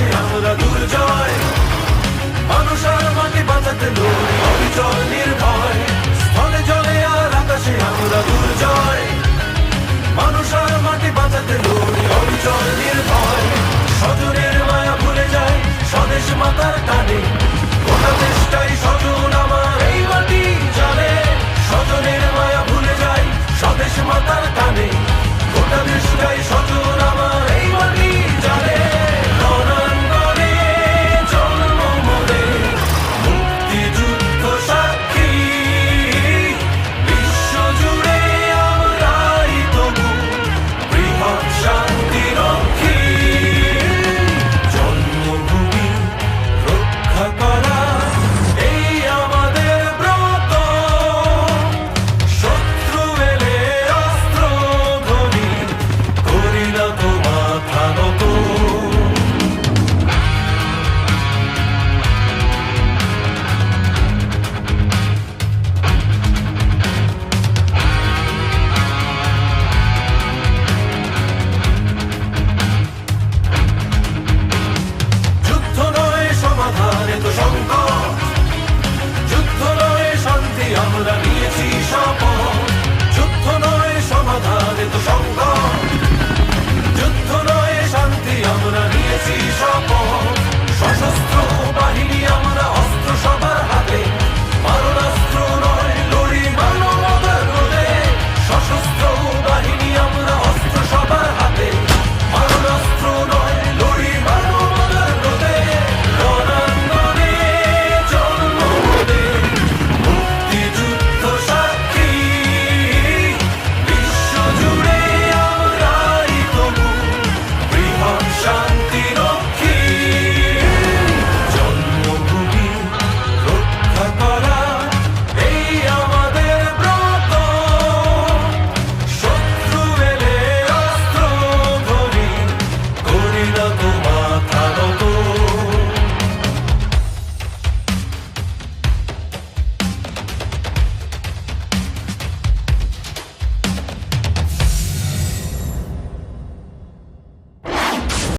আছি আমরা দুর্জয় মানুষ আর মাটি বাঁচাতে লড়ি অবিচল নির্ভয়